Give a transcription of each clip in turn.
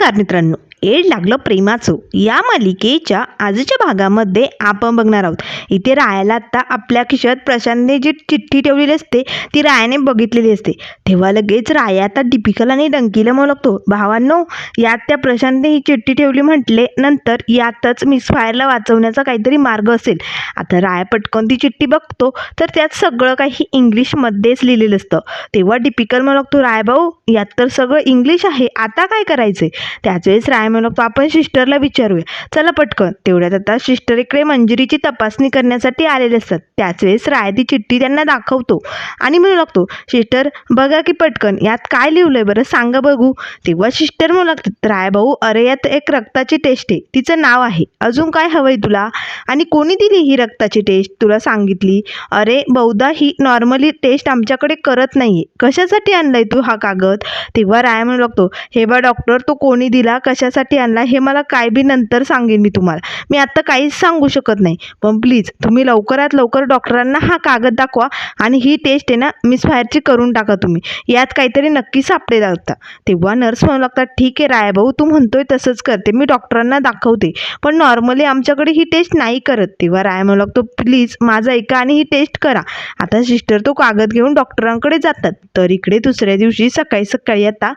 नमस्कार मित्रांनो. एड लागलं प्रेमाचं. या मालिकेच्या आजच्या भागामध्ये आपण बघणार आहोत. इथे रायाला आत्ता आपल्या खिशात प्रशांतने जी चिठ्ठी ठेवलेली असते ती रायाने बघितलेली असते. तेव्हा लगेच राया आता दीपिकाला आणि डंकीला म्हणतो भावांनो यात त्या प्रशांतने ही चिठ्ठी ठेवली म्हटले नंतर यातच मिस फायरला वाचवण्याचा काहीतरी मार्ग असेल. आता राया पटकन ती चिठ्ठी बघतो तर त्यात सगळं काही इंग्लिशमध्येच लिहिलेलं असतं. तेव्हा डिपिकल म्हणतो राय भाऊ यात तर सगळं इंग्लिश आहे. आता काय करायचंय? त्याच वेळेस राय म्हणतो आपण सिस्टरला विचारूया. चला पटकन. तेवढ्यात आता सिस्टर इकडे मंजिरीची तपासणी करण्यासाठी आलेले असतात. त्याच वेळेस राय ती चिठ्ठी त्यांना दाखवतो. आणि म्हणू लागतो सिस्टर बघा की पटकन यात काय लिहिलंय बरं? सांगा बघू. तेव्हा सिस्टर म्हणू लागतात राय भाऊ अरे यात एक रक्ताची टेस्ट आहे. तिचं नाव आहे. अजून काय हवंय तुला? आणि कोणी दिली ही रक्ताची टेस्ट तुला सांगितली? अरे बहुधा ही नॉर्मली टेस्ट आमच्याकडे करत नाहीये. कशासाठी आणलाय तू हा कागद? तेव्हा राय म्हणू लागतो हे बा डॉक्टर तो कोणी दिला कशासाठी आणला हे मला काय बी नंतर सांगेन मी तुम्हाला. मी आत्ता काहीच सांगू शकत नाही. पण प्लीज तुम्ही लवकरात लवकर डॉक्टरांना हा कागद दाखवा आणि ही टेस्ट आहे ना मिस फायरची करून टाका तुम्ही. यात काहीतरी नक्की सापडे लागता तेव्हा नर्स म्हणू लागतात ठीक आहे राय भाऊ तू म्हणतोय तसंच करते. मी डॉक्टरांना दाखवते. पण नॉर्मली आमच्याकडे ही टेस्ट नाही करत. तेव्हा राय म्हणू लागतो प्लीज माझं ऐका आणि ही टेस्ट करा. आता सिस्टर तो कागद घेऊन डॉक्टरांकडे जातात. तर इकडे दुसऱ्या दिवशी सकाळी सकाळी आता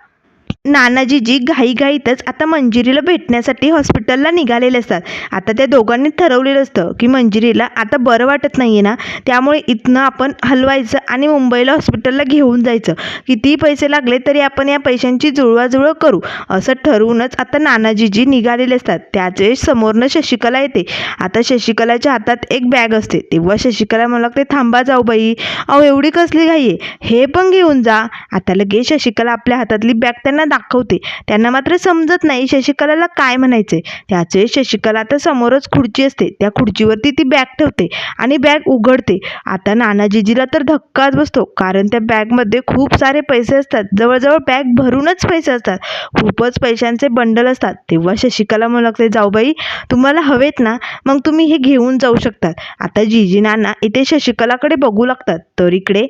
नानाजीजी घाईघाईतच आता मंजिरीला भेटण्यासाठी हॉस्पिटलला निघालेले असतात. आता त्या दोघांनी ठरवलेलं असतं की मंजिरीला आता बरं वाटत नाही आहे ना त्यामुळे इथनं आपण हलवायचं आणि मुंबईला हॉस्पिटलला घेऊन जायचं. कितीही पैसे लागले तरी आपण या पैशांची जुळवाजुळव करू असं ठरवूनच आता नानाजीजी निघालेले असतात. त्याच वेळेस समोरनं शशिकला येते. आता शशिकलाच्या हातात एक बॅग असते. तेव्हा शशिकला मला लागते थांबा जाऊ बाई. अहो एवढी कसली घाई आहे? हे पण घेऊन जा. आता लगेच शशिकला आपल्या हातातली बॅग त्यांना दाखवते. त्यांना मात्र समजत नाही शशिकलाला काय म्हणायचे त्याच वेळेस शशिकला आता समोरच खुर्ची असते. त्या खुर्चीवरती ती बॅग ठेवते आणि बॅग उघडते. आता नानाजीजीला तर धक्काच बसतो. कारण त्या बॅगमध्ये खूप सारे पैसे असतात. जवळजवळ बॅग भरूनच पैसे असतात. खूपच पैशांचे बंडल असतात. तेव्हा शशिकला म्हणू लागते जाऊ बाई तुम्हाला हवेत ना? मग तुम्ही हे घेऊन जाऊ शकतात. आता जीजी नाना इथे शशिकलाकडे बघू लागतात. तर इकडे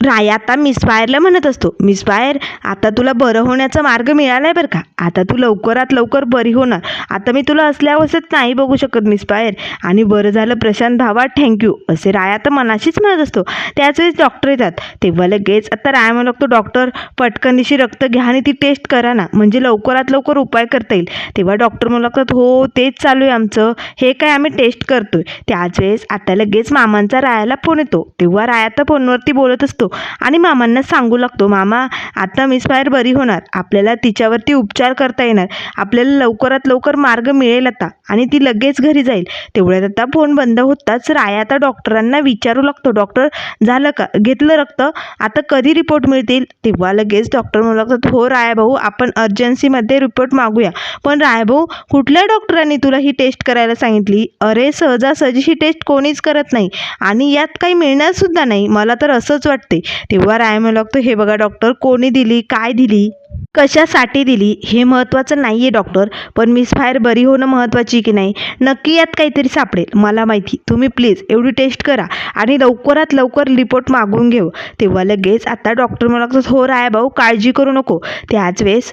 राय आता मिसफायरला म्हणत असतो. मिसफायर आता तुला बरं होण्याचा मार्ग मिळाला आहे बरं का? आता तू लवकरात लवकर बरी होणार. आता मी तुला असल्या अवस्थेत नाही बघू शकत मिसफायर आणि बरं झालं प्रशांत भावा थँक्यू असे राया आता मनाशीच म्हणत असतो. त्याच वेळेस डॉक्टर येतात. तेव्हा लगेच आता राय म्हणू लागतो डॉक्टर पटकनशी रक्त घ्या आणि ती टेस्ट करा ना. म्हणजे लवकरात लवकर उपाय करता येईल. तेव्हा डॉक्टर म्हणू लागतात हो तेच चालू आहे आमचं. हे काय आम्ही टेस्ट करतोय. त्याच वेळेस आता लगेच मामांचा रायाला फोन येतो. तेव्हा राया आता फोनवरती बोलत असतो. आणि मामांना सांगू लागतो मामा आता मिस फायर बरी होणार. आपल्याला तिच्यावरती उपचार करता येणार. आपल्याला लवकरात लवकर मार्ग मिळेल आता आणि ती लगेच घरी जाईल. तेवढ्यात आता फोन बंद होताच राया आता डॉक्टरांना विचारू लागतो. डॉक्टर झालं का? घेतलं रक्त? आता कधी रिपोर्ट मिळतील? तेव्हा लगेच डॉक्टर म्हणू लागतात हो रायाभाऊ आपण अर्जन्सीमध्ये रिपोर्ट मागूया. पण रायाभाऊ कुठल्या डॉक्टरांनी तुला ही टेस्ट करायला सांगितली? अरे सहजासहजी ही टेस्ट कोणीच करत नाही. आणि यात काही मिळणारसुद्धा नाही. मला तर असंच वाटते तेव्हा राय म्हणू लागतो हे बघा डॉक्टर कोणी दिली काय दिली? कशासाठी दिली? हे महत्त्वाचं नाही आहे डॉक्टर पण मिस फायर बरी होणं महत्त्वाची की नाही? नक्की यात काहीतरी सापडेल मला माहिती. तुम्ही प्लीज एवढी टेस्ट करा आणि लवकरात लवकर रिपोर्ट मागून घेऊ. तेव्हा लगेच आता डॉक्टर मला हो राय भाऊ काळजी करू नको. त्याच वेळेस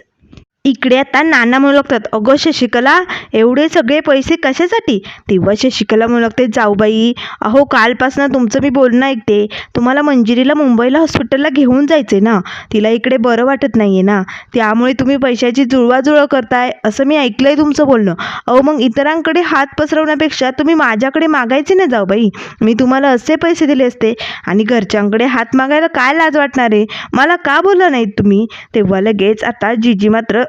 इकडे आता नाना म्हणू लागतात अगं शशिकला एवढे सगळे पैसे कशासाठी? तेव्हा शशिकला म्हणू लागते जाऊबाई अहो कालपासनं तुमचं मी बोलणं ऐकते. तुम्हाला मंजिरीला मुंबईला हॉस्पिटलला घेऊन जायचे ना. तिला इकडे बरं वाटत नाही आहे ना. त्यामुळे तुम्ही पैशाची जुळवाजुळव करताय असं मी ऐकलं आहे तुमचं बोलणं. अहो मग इतरांकडे हात पसरवण्यापेक्षा तुम्ही माझ्याकडे मागायचे ना जाऊबाई. मी तुम्हाला असे पैसे दिले असते. आणि घरच्यांकडे हात मागायला काय लाज वाटणार? आहे मला का बोललं नाहीत तुम्ही? तेव्हा लगेच आता जीजी मात्र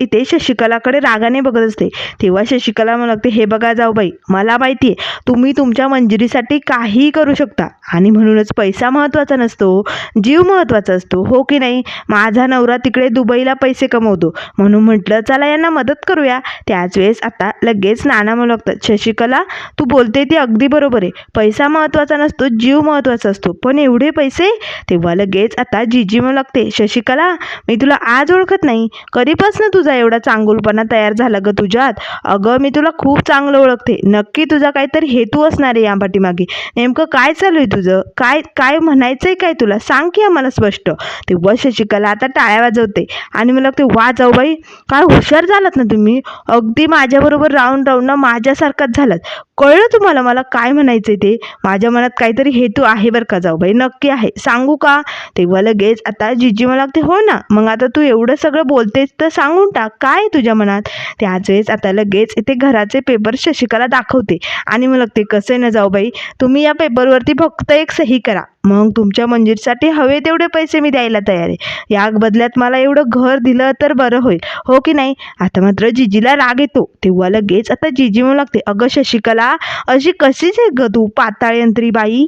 इथे शशिकलाकडे रागाने बघत असते. तेव्हा शशिकला म्हणू लागते हे बघा जाऊ बाई मला माहिती आहे तुम्ही तुमच्या मंजुरीसाठी काहीही करू शकता. आणि म्हणूनच पैसा महत्त्वाचा नसतो जीव महत्त्वाचा असतो हो की नाही? माझा नवरा तिकडे दुबईला पैसे कमवतो. म्हणून म्हटलं चला यांना मदत करूया. त्याच वेळेस आता लगेच नाना म्हणू लागतात शशिकला तू बोलते ते अगदी बरोबर आहे. पैसा महत्त्वाचा नसतो जीव महत्त्वाचा असतो पण एवढे पैसे? तेव्हा लगेच आता जीजी म्हणू लागते शशिकला मी तुला आज ओळखत नाही. कधीपासून तुझं तुझा एवढा चांगुलपणा तयार झाला ग तुझ्यात? अगं मी तुला खूप चांगलं ओळखते. नक्की तुझा काहीतरी हेतू असणार आहे या पाठीमागे. नेमकं काय चालू आहे तुझं? काय काय म्हणायचं आहे काय तुला? सांग की आम्हाला स्पष्ट. तेव्हा शशिकला आता टाळ्या वाजवते. आणि मला ते वा जाऊ बाई काय हुशार झालात ना तुम्ही? अगदी माझ्याबरोबर राहून राहून ना माझ्यासारखाच झालात. कळलं तुम्हाला मला काय म्हणायचं आहे ते? माझ्या मनात काहीतरी हेतू आहे बरं का जाऊ बाई नक्की आहे. सांगू का? तेव्हा लगेच आता जिजी मला लागते हो ना मग आता तू एवढं सगळं बोलतेस तर सांगून टाक काय आहे तुझ्या मनात? त्याच वेळेस आता लगेच इथे घराचे पेपर शशिकाला दाखवते आणि मग लागते कसं आहे ना जाऊ बाई तुम्ही या पेपरवरती फक्त एक सही करा. मग तुमच्या मंजिरीसाठी हवे तेवढे पैसे मी द्यायला तयार आहे. या बदल्यात मला एवढं घर दिलं तर बरं होईल. हो की नाही? आता मात्र जिजीला राग येतो. तेव्हा लगेच आता जिजी म्हणू लागते अगं शशिकला अशी कशीच आहे ग तू पाताळ यंत्री बाई?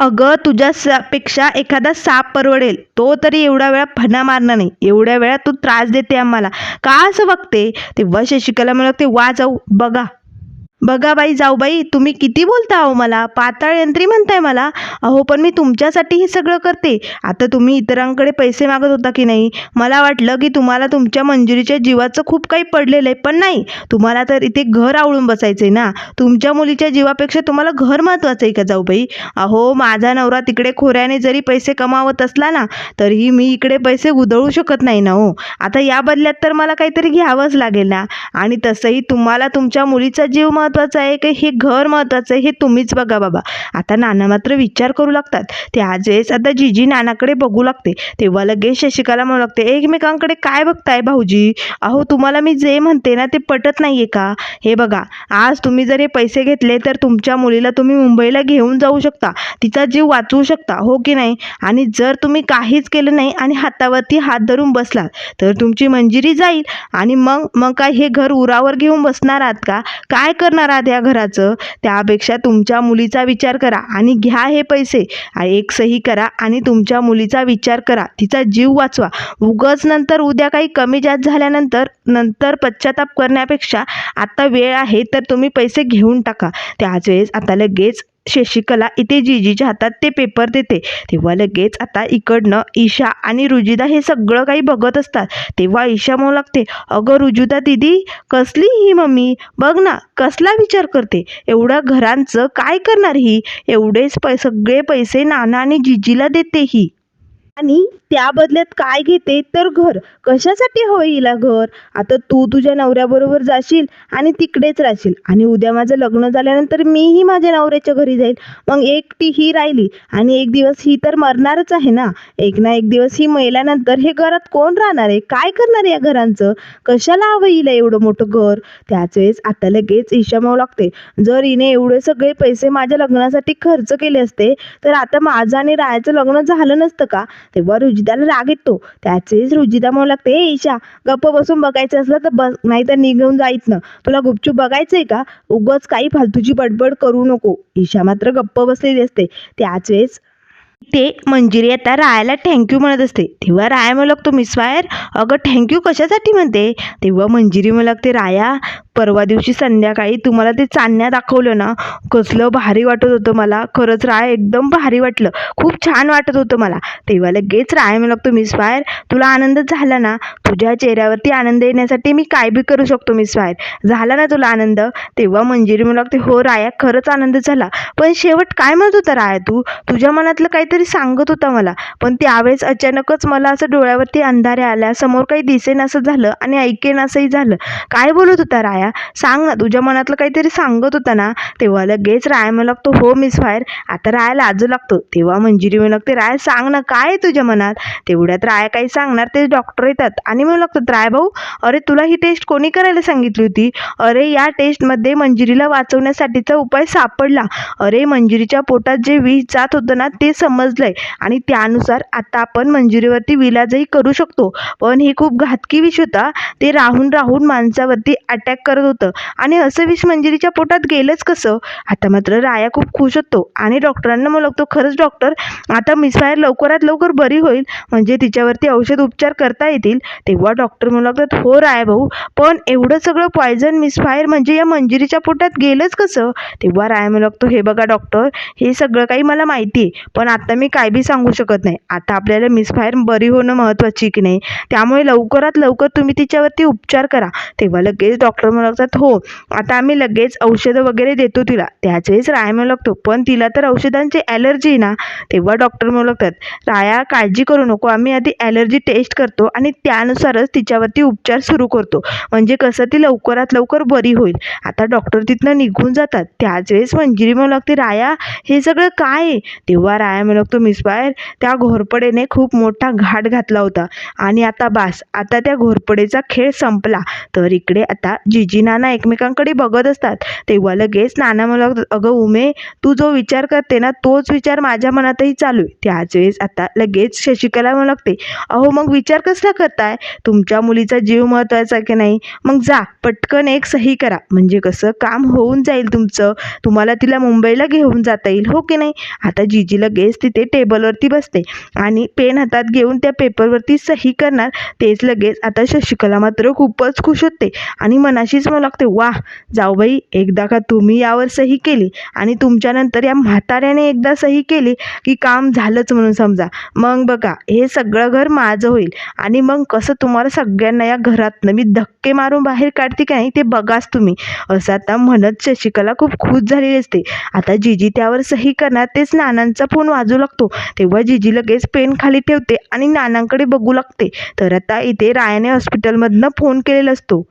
अगं तुझ्या पेक्षा एखादा साप परवडेल. तो तरी एवढ्या वेळा फना मारणार नाही. एवढ्या वेळा तू त्रास देते आम्हाला. का असं बघते? तेव्हा शशिकला म्हणत ते वा जाऊ बघा. बघा बाई जाऊ बाई तुम्ही किती बोलता अहो मला? पाताळ यंत्री म्हणताय मला. अहो पण मी तुमच्यासाठी हे सगळं करते. आता तुम्ही इतरांकडे पैसे मागत होता की नाही? मला वाटलं की तुम्हाला तुमच्या मंजुरीच्या जीवाचं खूप काही पडलेलं आहे पण नाही. तुम्हाला तर इथे घर आवळून बसायचं आहे ना. तुमच्या मुलीच्या जीवापेक्षा तुम्हाला घर महत्त्वाचं आहे का जाऊ बाई? अहो माझा नवरा तिकडे खोऱ्याने जरी पैसे कमावत असला ना तरीही मी इकडे पैसे उधळू शकत नाही ना हो. आता या बदल्यात तर मला काहीतरी घ्यावंच लागेल ना. आणि तसंही तुम्हाला तुमच्या मुलीचा जीव महत्त्वाचं आहे की हे घर महत्त्वाचं आहे हे तुम्हीच बघा बाबा. आता नाना मात्र विचार करू लागतात. त्याच वेळेस आता जीजी नानाकडे बघू लागते. तेव्हा लगेच शशिकाला म्हणू लागते एकमेकांकडे काय बघताय भाऊजी? अहो तुम्हाला मी जे म्हणते ना ते पटत नाही आहे का? हे बघा आज तुम्ही जर हे पैसे घेतले तर तुमच्या मुलीला तुम्ही मुंबईला घेऊन जाऊ शकता. तिचा जीव वाचवू शकता हो की नाही? आणि जर तुम्ही काहीच केलं नाही आणि हातावरती हात धरून बसलात तर तुमची मंजिरी जाईल. आणि मग मग काय हे घर उरावर घेऊन बसणार आहात का? काय करणार आहात या घराचं? त्यापेक्षा तुमच्या मुलीचा विचार करा आणि घ्या हे पैसे. एक सही करा आणि तुमच्या मुलीचा विचार करा. तिचा जीव वाचवा. उगच नंतर उद्या काही कमी जास्त झाल्यानंतर नंतर पश्चाताप करण्यापेक्षा आता वेळ आहे तर तुम्ही पैसे घेऊन टाका. त्याच वेळेस आता लगेच शशिकला इथे जीजीच्या हातात ते पेपर देते. तेव्हा लगेच आता इकडनं ईशा आणि रुजिदा हे सगळं काही बघत असतात. तेव्हा ईशा म्हणू लागते अगं रुजुदा दिदी कसली ही मम्मी? बघ ना कसला विचार करते? एवढ्या घरांचं काय करणार ही? एवढेच पै सगळे पैसे नाना आणि जिजीला देते ही. आणि त्या बदल्यात काय घेते तर घर. कशासाठी हवं हिला घर? आता तू तुझ्या नवऱ्याबरोबर जाशील आणि तिकडेच राहशील. आणि उद्या माझं लग्न झाल्यानंतर मीही माझ्या नवऱ्याच्या घरी जाईल. मग एकटी ही राहिली आणि एक दिवस ही तर मरणारच आहे ना? एक ना एक दिवस ही मेल्यानंतर हे घरात कोण राहणार आहे? काय करणार आहे या घरांचं? कशाला हवं हिला एवढं मोठं घर? त्याच वेळेस आता लगेच ईशा लागते. जर हिने एवढे सगळे पैसे माझ्या लग्नासाठी खर्च केले असते तर आता माझं आणि रायाचं लग्न झालं नसतं का? तेव्हा रुजी रुजिदाला राग येतो. त्याच वेळेस रुजिदा म्हणू लागते. ए ईशा गप्प बसून बघायचं असलं तर बस नाही तर निघून जायच ना तुला गुपचूप बघायचंय का? उगच काही फालतूची बडबड करू नको. ईशा मात्र गप्प बसलेली असते. त्याच वेळेस ते मंजिरी आता रायाला थँक्यू म्हणत असते. तेव्हा राया म्हणू लागतो मिस फायर अगं थँक्यू कशासाठी म्हणते? तेव्हा मंजिरी म्हणू लागते राया परवा दिवशी संध्याकाळी तुम्हाला ते चांदण्या दाखवलं ना कसलं भारी वाटत होतं मला. खरंच राय एकदम भारी वाटलं. खूप छान वाटत होतं मला. तेव्हा लगेच राय मी लागतो मिस फायर तुला आनंद झाला ना? तुझ्या चेहऱ्यावरती आनंद येण्यासाठी मी काय बी करू शकतो मिस फायर झाला ना तुला आनंद? तेव्हा मंजिरी मला लागते हो राया खरंच आनंद झाला. पण शेवट काय म्हणत होता राया तू? तुझ्या मनातलं काहीतरी सांगत होता मला. पण त्यावेळेस अचानकच मला असं डोळ्यावरती अंधारे आल्या समोर काही दिसेन असं झालं आणि ऐकेन असंही झालं. काय बोलत होता राया? सांग ना तुझ्या मनातलं काहीतरी सांगत होता ना तेव्हा लगेच राय म्हणू लागतो हो मिस फायर आता राय लाजू लागतो. तेव्हा मंजिरी म्हणू लागते राय सांग ना काय आहे तुझ्या मनात? तेवढ्यात राय काही सांगणार ते डॉक्टर येतात आणि म्हणू लागतात राय भाऊ अरे तुला ही टेस्ट कोणी करायला सांगितली होती? अरे या टेस्टमध्ये मंजिरीला वाचवण्यासाठीचा उपाय सापडला. अरे मंजिरीच्या पोटात जे विष जात होतं ना ते समजलंय आणि त्यानुसार आता आपण मंजिरीवरती विलाजही करू शकतो. पण ही खूप घातकी विष होता ते राहून राहून माणसावरती अटॅक करत होतं. आणि असं विष मंजिरीच्या पोटात गेलंच कसं? आता मात्र राया खूप खुश होतो. आणि डॉक्टरांना मग लागतो खरंच डॉक्टर आता मिसफायर लवकरात लवकर बरी होईल. म्हणजे तिच्यावरती औषध उपचार करता येतील. तेव्हा डॉक्टर मुलाखत हो राय भाऊ पण एवढं सगळं पॉयझन मिसफायर म्हणजे या मंजिरीच्या पोटात गेलंच कसं? तेव्हा राया म्हणू लागतो हे बघा डॉक्टर हे सगळं काही मला माहिती आहे पण आता मी काय बी सांगू शकत नाही. आता आपल्याला मिसफायर बरी होणं महत्त्वाची की नाही? त्यामुळे लवकरात लवकर तुम्ही तिच्यावरती उपचार करा. तेव्हा लगेच डॉक्टर म्हणू लागतात हो आता आम्ही लगेच औषधं वगैरे देतो तिला. त्याच वेळेस राया म्हणू लागतो पण तिला तर औषधांची ॲलर्जी आहे ना. तेव्हा डॉक्टर म्हणू लागतात राया काळजी करू नको आम्ही आधी ॲलर्जी टेस्ट करतो आणि त्यानुसारच तिच्यावरती उपचार सुरू करतो. म्हणजे कसं ती लवकरात लवकर बरी होईल. आता डॉक्टर तिथनं निघून जातात. त्याच वेळेस मंजिरी म्हणू लागते राया हे सगळं काय आहे? तेव्हा राया म्हणू लागतो मिसबायर त्या घोरपडेने खूप मोठा घाट घातला होता आणि आता बास आता त्या घोरपडेचा खेळ संपला. तर इकडे आता जिजी नाना एकमेकांकडे बघत असतात. तेव्हा लगेच नाना मला अगं उमे तू जो विचार करते ना तोच विचार माझ्या मनातही चालू आहे. त्याच वेळेस आता लगेच शशिकला म्हणू लागते अहो मग विचार कसला करताय? तुमच्या मुलीचा जीव महत्त्वाचा की नाही? मग जा पटकन एक सही करा. म्हणजे कसं काम होऊन जाईल तुमचं. तुम्हाला तिला मुंबईला घेऊन जाता येईल हो की नाही? आता जिजी लगेच तिथे टेबलवरती बसते आणि पेन हातात घेऊन त्या पेपरवरती सही करणार. तेच लगेच आता शशिकला मात्र खूपच खुश होते आणि मनाशी मनाशीच म्हणू लागते. जाऊ जाऊबाई एकदा का तुम्ही यावर सही केली आणि तुमच्यानंतर या म्हाताऱ्याने एकदा सही केली की काम झालंच म्हणून समजा. मग बघा हे सगळं घर माझं होईल आणि मग कसं तुम्हाला सगळ्यांना या घरातनं मी धक्के मारून बाहेर काढते की नाही ते बघाच तुम्ही. असं आता म्हणत शशिकला खूप खुश झालेली असते. आता जिजी त्यावर सही करणार तेच नानांचा फोन वाजू लागतो. तेव्हा जिजी लगेच पेन खाली ठेवते आणि नानांकडे बघू लागते. तर आता इथे रायाने हॉस्पिटलमधनं फोन केलेला असतो.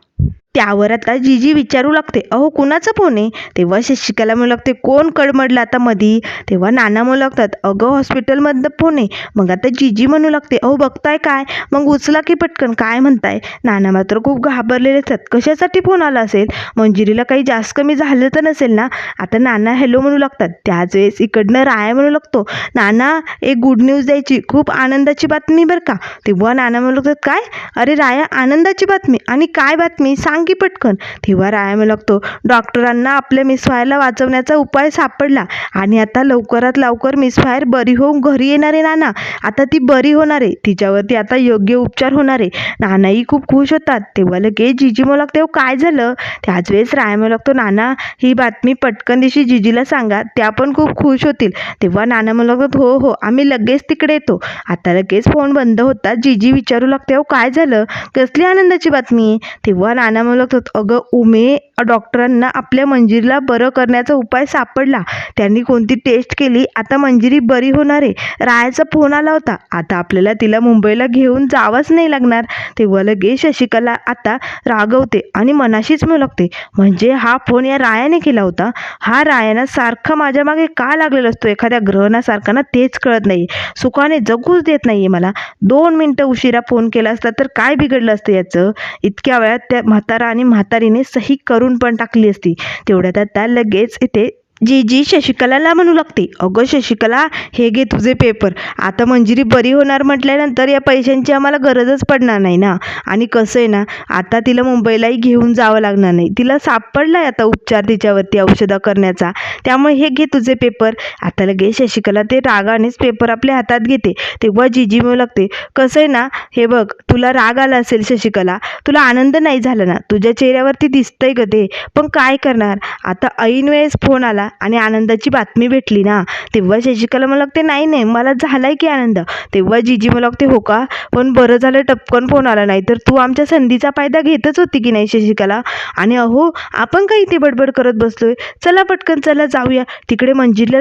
त्यावर आता जीजी विचारू लागते. अहो कुणाचा फोन आहे? तेव्हा शशिकला म्हणू लागते कोण कडमडलं आता मधी? तेव्हा नाना म्हणू लागतात अगं हॉस्पिटलमधनं फोन आहे. मग आता जीजी म्हणू लागते अहो बघताय काय? मग उचला की पटकन काय म्हणताय? नाना मात्र खूप घाबरलेले असतात कशासाठी फोन आला असेल? मंजिरीला काही जास्त कमी झालं तर नसेल ना? आता नाना हॅलो म्हणू लागतात त्याच वेळेस इकडनं राया म्हणू लागतो नाना एक गुड न्यूज द्यायची खूप आनंदाची बातमी बरं का? तेव्हा नाना म्हणू लागतात काय? अरे राया आनंदाची बातमी? आणि काय बातमी? सांग की पटकन. तेव्हा राया लागतो डॉक्टरांना आपल्या मिस फायरला वाचवण्याचा उपाय सापडला आणि आता लवकरात लवकर मिस फायर बरी होऊन घरी येणार आहे नाना. आता ती बरी होणार आहे. तिच्यावरती आता योग्य उपचार होणार आहे. नानाही खूप खुश होतात. तेव्हा लगेच जिजी म्हणू लागते काय झालं? त्याच वेळेस राया लागतो नाना ही बातमी पटकन दिवशी जिजीला सांगा. त्या पण खूप खुश होतील. तेव्हा नाना म्हणत हो हो आम्ही लगेच तिकडे येतो. आता लगेच फोन बंद होतात जिजी विचारू लागते हो काय झालं? कसली आनंदाची बातमी तेव्हा नाना म्हणू लागतात अगं उमे डॉक्टरांना आपल्या मंजिरीला बरं करण्याचा उपाय सापडला. त्यांनी कोणती टेस्ट केली? आता मंजिरी बरी होणार आहे. रायाचा फोन आला होता. आता आपल्याला तिला मुंबईला घेऊन जावंच नाही लागणार. तेव्हा लगेच शशिकला आता रागवते आणि मनाशीच मुलगते. लागते म्हणजे हा फोन या रायाने केला होता? हा रायाना सारखा माझ्या मागे का लागलेला असतो? एखाद्या ग्रहणासारखा ना तेच कळत नाही. सुखाने जगूच देत नाही आहे मला. दोन मिनटं उशिरा फोन केला असता तर काय बिघडलं असतं याचं? इतक्या वेळात त्या म्हातारा आणि म्हातारीने सही करून पण टाकली असती. तेवढ्यात आता लगेच इथे जी जी शशिकलाला म्हणू लागते. अगं शशिकला हे घे तुझे पेपर आता मंजिरी बरी होणार म्हटल्यानंतर या पैशांची आम्हाला गरजच पडणार नाही ना? आणि कसं आहे ना आता तिला मुंबईलाही घेऊन जावं लागणार नाही. तिला सापडला आहे आता उपचार तिच्यावरती औषधं करण्याचा. त्यामुळे हे घे तुझे पेपर आता लगेच शशिकला ते रागानेच पेपर आपल्या हातात घेते. तेव्हा जीजी म्हणू लागते कसं आहे ना हे बघ तुला राग आला असेल शशिकला तुला आनंद नाही झाला ना? तुझ्या चेहऱ्यावरती दिसतंय ग ते. पण काय करणार? आता ऐन वेळेस फोन आला आणि आनंदाची बातमी भेटली ना तेव्हा शशिकला मला लागते नाही नाही मला झालाय की आनंद. तेव्हा जिजी मला लागते हो का? पण बरं झालं टपकन फोन आला नाही तर तू आमच्या संधीचा फायदा घेतच होती की नाही शशिकला आणि अहो आपण काही इथे बडबड करत बसलोय? चला पटकन चला जाऊया. तिकडे मंजिरीला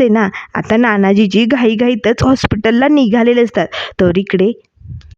आहे ना. आता नानाजीजी घाईघाईतच हॉस्पिटलला निघालेले असतात. तर इकडे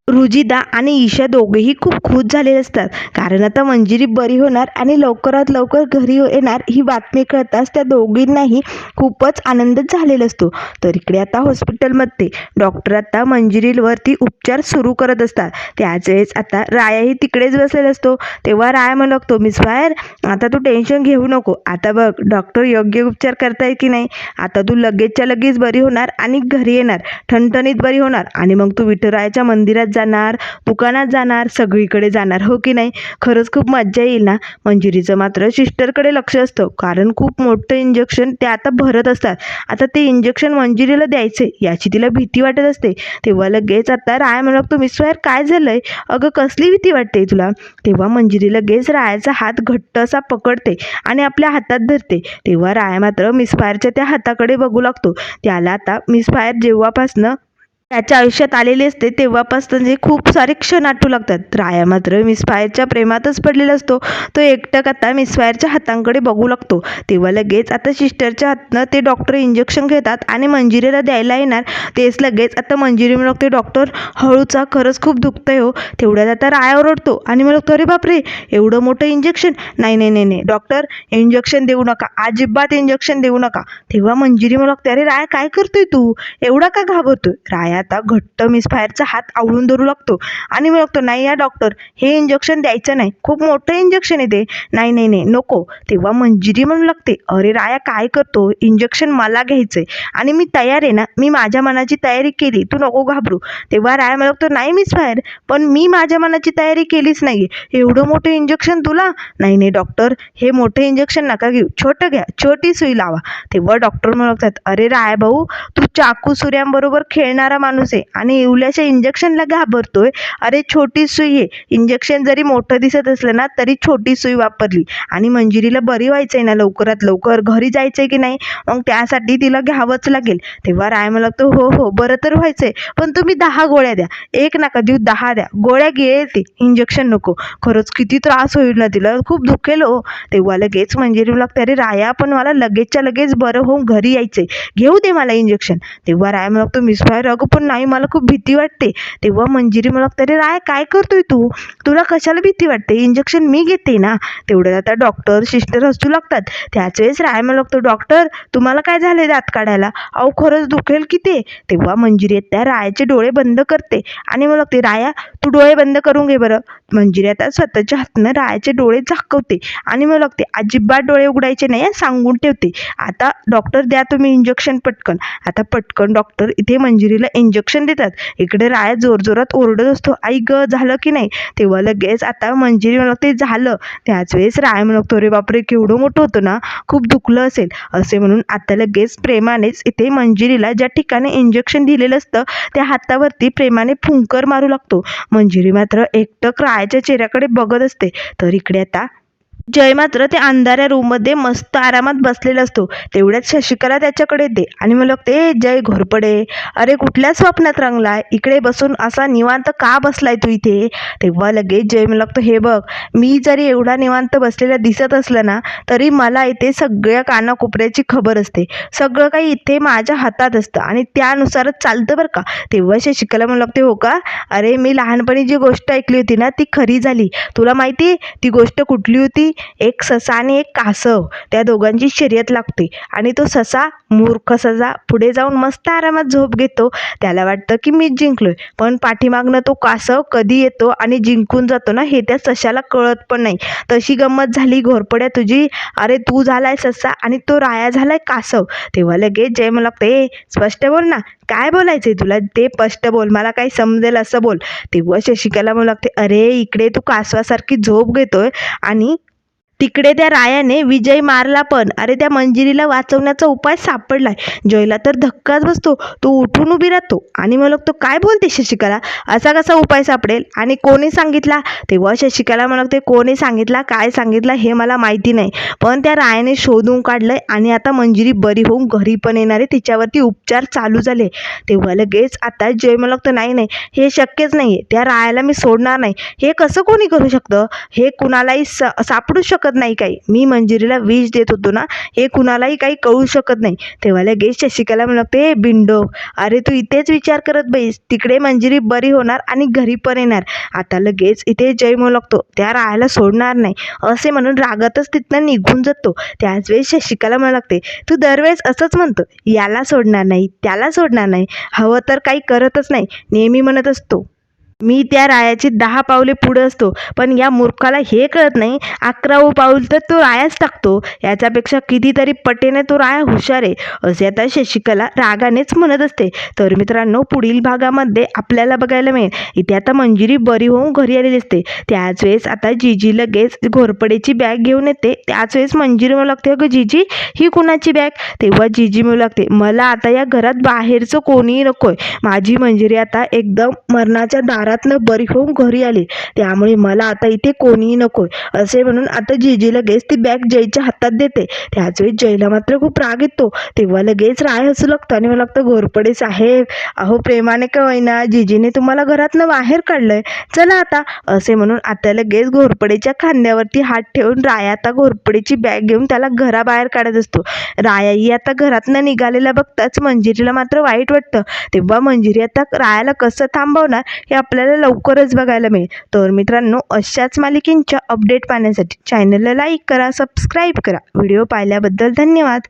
रुजिदा आणि ईशा दोघेही खूप खुश झालेले असतात. कारण आता मंजिरी बरी होणार आणि लवकरात लवकर घरी येणार ही बातमी कळताच त्या दोघींनाही खूपच आनंद झालेला असतो. तर इकडे आता हॉस्पिटलमध्ये डॉक्टर आता मंजिरीवरती उपचार सुरू करत असतात. त्याच वेळेस आता रायाही तिकडेच बसलेला असतो. तेव्हा राया म्हणू लागतो मिस फायर आता तू टेन्शन घेऊ नको. आता बघ डॉक्टर योग्य उपचार करताय की नाही? आता तू लगेचच्या लगेच बरी होणार आणि घरी येणार. ठणठणीत बरी होणार आणि मग तू विठुरायाच्या मंदिरात जाणार दुकानात जाणार सगळीकडे जाणार हो की नाही? खरंच खूप मज्जा येईल ना? मंजिरीचं मात्र सिस्टरकडे लक्ष असतं. कारण खूप मोठं इंजेक्शन ते आता भरत असतात. आता ते इंजेक्शन मंजिरीला द्यायचे याची तिला भीती वाटत असते. तेव्हा लगेच आता राय म्हणू मिस फायर काय झालंय? अगं कसली भीती वाटते तुला? तेव्हा मंजिरी लगेच रायाचा हात घट्ट असा पकडते आणि आपल्या हातात धरते. तेव्हा राया मात्र मिस फायरच्या त्या हाताकडे बघू लागतो. त्याला आता मिस फायर जेव्हापासनं त्याच्या आयुष्यात आलेले असते तेव्हापासून जे खूप सारे क्षण आठवू लागतात. राया मात्र मिस फायरच्या प्रेमातच पडलेला असतो. तो एकटक आता मिस फायरच्या हातांकडे बघू लागतो. तेव्हा लगेच आता सिस्टरच्या हातनं ते डॉक्टर इंजेक्शन घेतात आणि मंजिरीला द्यायला येणार. तेच लगेच आता मंजिरी म्हणते डॉक्टर हळूचा खरंच खूप दुखतंय हो. तेवढ्यात आता राया ओरडतो आणि म्हणतो अरे बापरे! एवढं मोठं इंजेक्शन नाही नाही नाही नाही. डॉक्टर इंजेक्शन देऊ नका. अजिबात इंजेक्शन देऊ नका. तेव्हा मंजिरी म्हणते अरे राया काय करतोय तू? एवढा का घाबरतोय? राया आता घट्ट मिसफायरचा हात आवळून धरू लागतो. आणि म्हणतो नाही या डॉक्टर हे इंजेक्शन द्यायचं नाही. खूप मोठं इंजेक्शन आहे ते. नाही नाही नाही नको. तेव्हा मंजिरी म्हणू लागते अरे राया काय करतो? इंजेक्शन मला घ्यायचंय. आणि मी तयार आहे ना मी माझ्या मनाची तयारी केली तू नको घाबरू. तेव्हा राया म्हणतो नाही मिसफायर पण मी माझ्या मनाची तयारी केलीच नाही एवढं मोठं इंजेक्शन तुला? नाही नाही डॉक्टर हे मोठे इंजेक्शन नका घेऊ. छोटं घ्या छोटी सुई लावा. तेव्हा डॉक्टर म्हणतात अरे राय भाऊ तू चाकू सुऱ्यांबरोबर खेळणारा माणूस आहे. आणि इवल्याच्या इंजेक्शनला घाबरतोय. अरे छोटी सुई आहे. इंजेक्शन जरी मोठं दिसत असलं ना तरी छोटी सुई वापरली. आणि मंजिरीला बरी व्हायचंय ना लवकरात लवकर. घरी जायचंय की नाही? मग त्यासाठी तिला घ्यावंच लागेल. तेव्हा राय मला लागतो हो हो बरं तर व्हायचंय. पण तुम्ही दहा गोळ्या द्या. एक नाका देऊ दहा द्या. गोळ्या घे ते इंजेक्शन नको. खरंच किती त्रास होईल ना तिला. खूप दुखेल हो. तेव्हा लगेच मंजिरीला लागते अरे राया पण मला लगेचच्या लगेच बरं होऊन घरी यायचंय. घेऊ दे मला इंजेक्शन तेव्हा राय मला लागतो मिस फायर अगं पण नाही मला खूप भीती वाटते. तेव्हा मंजिरी मला तरी राय काय करतोय तू? तुला कशाला भीती वाटते? इंजेक्शन मी घेते ना. तेवढ्यात आता डॉक्टर सिस्टर हसू लागतात. त्याच वेळेस राय मला लागतो डॉक्टर तुम्हाला काय झाले दात काढायला? अहो खरंच दुखेल की ते? तेव्हा मंजिरी त्या रायाचे डोळे बंद करते. आणि मला लागते राया तू डोळे बंद करून घे बरं. मंजिरी आता स्वतःच्या हातनं रायाचे डोळे झाकवते. आणि मला लागते अजिबात डोळे उघडायचे नाही सांगून ठेवते. आता डॉक्टर द्या तुम्ही इंजेक्शन पटकन. आता पटकन डॉक्टर इथे मंजिरीला इंजेक्शन इंजेक्शन देतात. इकडे राया जोरजोरात ओरडत असतो आई ग झालं की नाही? तेव्हा लगेच आता मंजिरी मला ते झालं. त्याच वेळेस राय म्हणतो रे बापरे केवढं मोठं होतं ना खूप दुखलं असेल. असे म्हणून आता लगेच प्रेमानेच इथे मंजिरीला ज्या ठिकाणी इंजेक्शन दिलेलं असतं त्या हातावरती प्रेमाने फुंकर मारू लागतो. मंजिरी मात्र एकटक रायाच्या चेहऱ्याकडे बघत असते. तर इकडे आता जय मात्र ते अंधाऱ्या रूममध्ये मस्त आरामात बसलेला असतो. तेवढ्यात शशिकला त्याच्याकडे येते आणि मला ते जय घोरपडे. अरे कुठल्या स्वप्नात रंगलाय? इकडे बसून असा निवांत का बसलाय तू इथे? तेव्हा लगेच जय मला लागतो हे बघ मी जरी एवढा निवांत बसलेला दिसत असलं ना तरी मला इथे सगळ्या कानाकोपऱ्याची खबर असते. सगळं काही इथे माझ्या हातात असतं आणि त्यानुसारच चालतं बरं का. तेव्हा शशिकला मला लागते हो का? अरे मी लहानपणी जी गोष्ट ऐकली होती ना ती खरी झाली. तुला माहिती ती गोष्ट कुठली होती? एक ससा आणि एक कासव. त्या दोघांची शर्यत लागते. आणि तो ससा मूर्ख ससा पुढे जाऊन मस्त आरामात झोप घेतो. त्याला वाटतं की मीच जिंकलोय. पण पाठीमागनं तो कासव कधी येतो आणि जिंकून जातो ना हे त्या सशाला कळत पण नाही. तशी गंमत झाली घोरपड्या तुझी. अरे तू झालाय ससा आणि तो राया झालाय कासव. तेव्हा लगेच जय मला लागतं ए स्पष्ट बोल ना. काय बोलायचंय तुला? ते स्पष्ट बोल. मला काही समजेल असं बोल. तेव्हा शशिकला मला लागते अरे इकडे तू कासवासारखी झोप घेतोय आणि तिकडे त्या रायाने विजय मारला पण. अरे त्या मंजिरीला वाचवण्याचा उपाय सापडलाय. जयला तर धक्काच बसतो. तो उठून उभी राहतो. आणि मग तो काय बोलते शशिकला? असा कसा उपाय सापडेल? आणि कोणी सांगितला? तेव्हा शशिकला मला ते कोणी सांगितला? काय सांगितलं? हे मला माहिती नाही. पण त्या रायाने शोधून काढलंय आणि आता मंजिरी बरी होऊन घरी पण येणार. आहे तिच्यावरती उपचार चालू झाले. तेव्हा लगेच आता जय मला तर नाही नाही हे शक्यच नाही आहे त्या रायाला मी सोडणार नाही. हे कसं कोणी करू शकतं? हे कुणालाही स सापडू शकत नाही काही. मी मंजिरीला विष देत होतो ना हे कुणालाही काही कळू शकत नाही. तेव्हा लगेच शशिकला म्हणत हे बिंडो अरे तू इथेच विचार करत बैस तिकडे मंजिरी बरी होणार आणि घरी पण येणार. आता लगेच इथे जय म्हणू लागतो त्या राहायला सोडणार नाही. असे म्हणून रागातच तिथनं निघून जातो. त्याच वेळेस शशिकाला म्हणू लागते तू दरवेळेस असंच म्हणतो याला सोडणार नाही त्याला सोडणार नाही. हवं तर काही करतच नाही. नेहमी म्हणत असतो. मी त्या रायाची दहा पावले पुढे असतो. पण या मूर्खाला हे कळत नाही अकरावं पाऊल तर तो रायाच टाकतो. याच्यापेक्षा कितीतरी पटेने तो राया हुशार आहे. असे आता शशिकला रागानेच म्हणत असते. तर मित्रांनो पुढील भागामध्ये आपल्याला बघायला मिळेल. इथे आता मंजिरी बरी होऊन घरी आलेली असते. त्याच वेळेस आता जीजी लगेच घोरपडेची बॅग घेऊन येते. त्याच वेळेस मंजिरी म्हणू लागते अगं जिजी ही कुणाची बॅग? तेव्हा जिजी म्हणू लागते मला आता या घरात बाहेरचं कोणीही नकोय. माझी मंजिरी आता एकदम मरणाच्या घरातलं बरी होऊन घरी आली. त्यामुळे मला आता इथे कोणीही नकोय. असे म्हणून आता जीजी लगेच ती बॅग जयच्या हातात देते. त्याच वेळी जयला मात्र खूप राग येतो. तेव्हा लगेच राय हसू लागतं आणि मला लागतं घोरपडे साहेब अहो प्रेमाने का होईना जिजीने तुम्हाला घरातनं बाहेर काढलंय. चला आता. असे म्हणून आता लगेच घोरपडेच्या खांद्यावरती हात ठेवून राया आता घोरपडेची बॅग घेऊन त्याला घराबाहेर काढत असतो. रायाही आता घरातनं निघालेला बघताच मंजिरीला मात्र वाईट वाटतं. तेव्हा मंजिरी आता रायाला कसं थांबवणार हे आपल्याला लवकरच बघायला मिळेल. तर मित्रांनो अशाच मालिकेंच्या अपडेट पाहण्यासाठी चॅनलला लाईक करा सबस्क्राईब करा. व्हिडिओ पाहिल्याबद्दल धन्यवाद.